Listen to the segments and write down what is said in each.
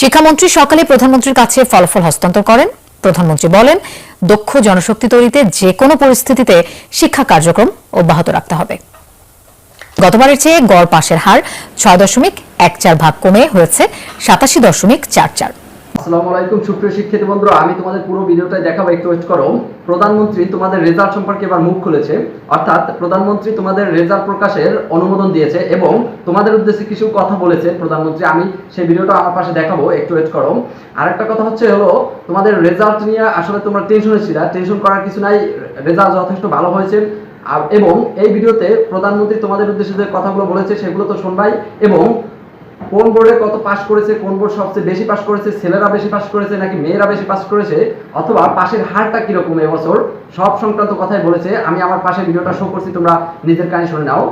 শিক্ষামন্ত্রী সকালে প্রধানমন্ত্রীর কাছে ফলাফল হস্তান্তর করেন। প্রধানমন্ত্রী বলেন, দক্ষ জনশক্তি তৈরিতে যে কোনো পরিস্থিতিতে শিক্ষা কার্যক্রম অব্যাহত রাখতে হবে। গতবারের চেয়ে গড় পাশের হার ছয় দশমিক এক চার ভাগ কমে হয়েছে সাতাশি দশমিক চার চার। আসসালামু আলাইকুম, সুপ্রিয় শিক্ষিত বন্ধুরা। আমি তোমাদের পুরো দেখাবো, একটু ওয়েট করো। প্রধানমন্ত্রী তোমাদের রেজাল্ট সম্পর্কে এবার মুখ খুলেছে। অর্থাৎ প্রধানমন্ত্রী তোমাদের রেজাল্ট প্রকাশের অনুমোদন দিয়েছে এবং তোমাদের উদ্দেশ্যে কিছু কথা বলেছে প্রধানমন্ত্রী। আমি সেই ভিডিওটা আমার পাশে দেখাবো, একটু ওয়েট করো। আরেকটা কথা হচ্ছে হলো, তোমাদের রেজাল্ট নিয়ে আসলে তোমরা টেনশনে ছিল। টেনশন করার কিছু নাই রেজাল্ট যথেষ্ট ভালো হয়েছে। এবং এই ভিডিওতে প্রধানমন্ত্রী তোমাদের উদ্দেশ্যে যে কথাগুলো বলেছে, সেগুলো তো শুনবাই এবং কোন বোর্ডে কত পাস করেছে, কোন বোর্ড সবচেয়ে বেশি পাস করেছে, ছেলেরা বেশি পাস করেছে নাকি মেয়েরা বেশি পাস করেছে, অথবা পাশের হারটা কীরকম এবছর? সব সংক্রান্ত কথাই বলেছে। আমি আমার পাশে ভিডিওটা শো করছি, তোমরা নিজের কানে শুনে নাও।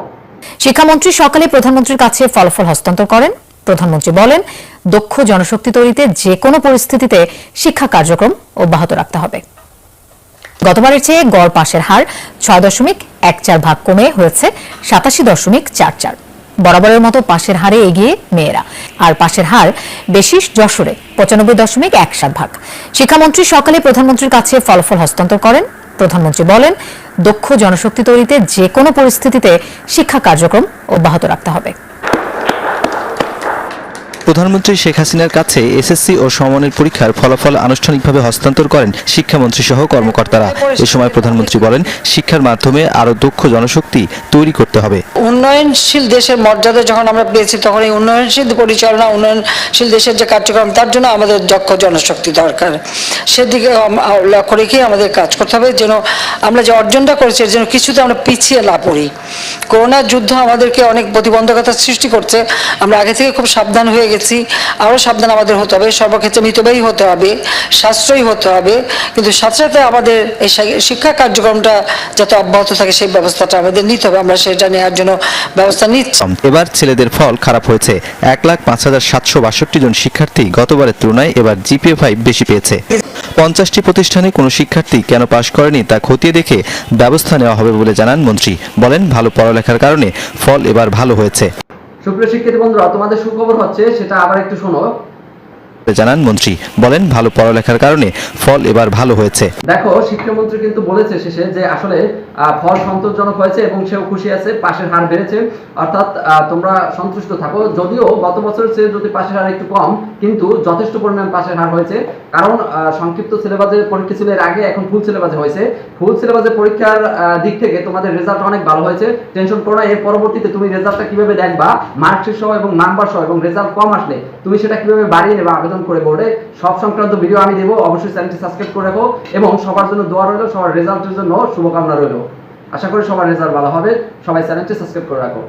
শিক্ষামন্ত্রী সকালে প্রধানমন্ত্রীর কাছে ফলাফল হস্তান্তর করেন। প্রধানমন্ত্রী বলেন, দক্ষ জনশক্তি তৈরিতে যে কোনো পরিস্থিতিতে শিক্ষা কার্যক্রম অব্যাহত রাখতে হবে। গতবারের চেয়ে গড় পাশের হার ছয় দশমিক এক চার ভাগ কমে হয়েছে সাতাশি দশমিক চার চার। বরাবরের মতো পাশের হারে এগিয়ে মেয়েরা। আর পাশের হার বেশি যশোরে, পঁচানব্বই দশমিক এক সাত ভাগ। শিক্ষামন্ত্রী সকালে প্রধানমন্ত্রীর কাছে ফলাফল হস্তান্তর করেন। প্রধানমন্ত্রী বলেন, দক্ষ জনশক্তি তৈরিতে যে কোনো পরিস্থিতিতে শিক্ষা কার্যক্রম অব্যাহত রাখতে হবে। প্রধানমন্ত্রী শেখ হাসিনার কাছে এসএসসি ও সমমানের পরীক্ষার ফলাফল আনুষ্ঠানিকভাবে হস্তান্তর করেন শিক্ষামন্ত্রী সহ কর্মকর্তারা। এ সময় প্রধানমন্ত্রী বলেন, শিক্ষার মাধ্যমে আরও দক্ষ জনশক্তি তৈরি করতে হবে। উন্নয়নশীল দেশের মর্যাদা যখন আমরা পেয়েছি, তখন এই উন্নয়নশীল পরিচালনা, উন্নয়নশীল দেশের যে কার্যক্রম, তার জন্য আমাদের দক্ষ জনশক্তি দরকার। সেদিকে লক্ষ্য রেখেই আমাদের কাজ করতে হবে, যেন আমরা যে অর্জনটা করেছি যেন কিছুতে আমরা পিছিয়ে না পড়ি। করোনা যুদ্ধ আমাদেরকে অনেক প্রতিবন্ধকতার সৃষ্টি করছে। আমরা আগে থেকে খুব সাবধান হয়ে গেছি। আরও সাবধান আমাদের হতে হবে। সর্বক্ষেত্রে মিতব্যয়ী হতে হবে, সাশ্রয়ী হতে হবে। কিন্তু সাথে সাথে আমাদের এই শিক্ষা কার্যক্রমটা যাতে অব্যাহত থাকে, সেই ব্যবস্থাটা আমাদের নিতে হবে। আমরা সেটা নেওয়ার জন্য ব্যবস্থা নিচ্ছি। এবার ছেলেদের ফল খারাপ হয়েছে। এক লাখ পাঁচ হাজার সাতশো বাষট্টি জন শিক্ষার্থী গতবারের তুলনায় এবার জিপিএ ফাইভ বেশি পেয়েছে। পঞ্চাশটি প্রতিষ্ঠানে কোনো শিক্ষার্থী কেন পাশ করেনি তা খতিয়ে দেখে ব্যবস্থা নেওয়া হবে বলে জানান মন্ত্রী। বলেন, ভালো পড়ালেখার কারণে ফল এবার ভালো হয়েছে। সুপ্রিয় শিক্ষার্থী বন্ধুরা তোমাদের সুখবর হচ্ছে সেটা আবার একটু শোনো। জানান মন্ত্রী। বলেন, ভালো পড়ালেখার কারণে ফল এবার ভালো হয়েছে। দেখো, শিক্ষামন্ত্রী কিন্তু বলেছে শেষে যে আসলে ফল সন্তোষজনক হয়েছে এবং সেও খুশি আছে, পাশের হার বেড়েছে। অর্থাৎ তোমরা সন্তুষ্ট থাকো। যদিও গত বছরের চেয়ে যদি পাশের হার একটু কম, কিন্তু যথেষ্ট পরিমাণ পাশের হার হয়েছে। কারণ সংক্ষিপ্ত সিলেবাসের পরীক্ষা ছিল এর আগে, এখন ফুল সিলেবাসে হয়েছে। ফুল সিলেবাসের পরীক্ষার দিক থেকে তোমাদের রেজাল্ট অনেক ভালো হয়েছে। টেনশন করো না, এর পরবর্তীতে তুমি রেজাল্টটা কীভাবে দেখবা? মার্কশিট সহ এবং নাম্বার সহ এবং রেজাল্ট কম আসলে তুমি সেটা কীভাবে বাড়িয়ে নেবে? আবেদন করে বোর্ডে। সব সংক্রান্ত ভিডিও আমি দেবো। অবশ্যই চ্যানেলটি সাবস্ক্রাইব করে রাখো এবং সবার জন্য দোয়া রইল, সবার রেজাল্টের জন্য শুভকামনা রইল। আশা করি সবার রেজাল্ট ভালো হবে। সবাই চ্যানেলটি সাবস্ক্রাইব করে রাখো।